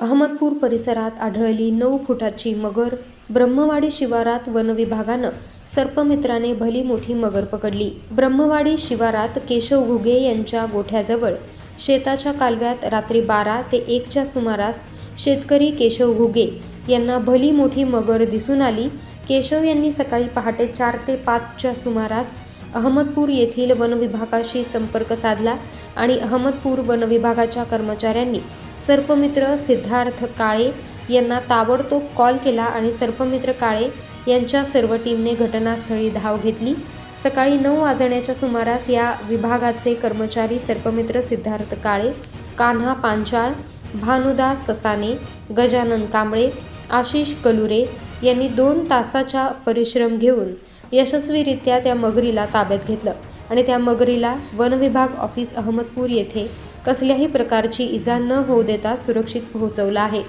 अहमदपूर परिसरात आढळली नऊ फुटाची मगर. ब्रह्मवाडी शिवारात वनविभागानं सर्पमित्राने भली मोठी मगर पकडली. ब्रह्मवाडी शिवारात केशव घुगे यांच्या गोठ्याजवळ शेताच्या कालव्यात रात्री बारा ते एकच्या सुमारास शेतकरी केशव घुगे यांना भली मोठी मगर दिसून आली. केशव यांनी सकाळी पहाटे चार ते पाचच्या सुमारास अहमदपूर येथील वनविभागाशी संपर्क साधला आणि अहमदपूर वनविभागाच्या कर्मचाऱ्यांनी सर्पमित्र सिद्धार्थ काळे यांना ताबडतोब कॉल केला आणि सर्पमित्र काळे यांच्या सर्व टीमने घटनास्थळी धाव घेतली. सकाळी नऊ वाजण्याच्या सुमारास या विभागाचे कर्मचारी सर्पमित्र सिद्धार्थ काळे कान्हा पांचाळ भानुदास ससाने गजानन कांबळे आशिष कलुरे यांनी दोन तासाचा परिश्रम घेऊन यशस्वीरित्या त्या मगरीला ताब्यात घेतलं आणि त्या मगरीला वनविभाग ऑफिस अहमदपूर येथे कसल्याही प्रकारची इजा न होऊ देता सुरक्षित पोहोचवलं आहे.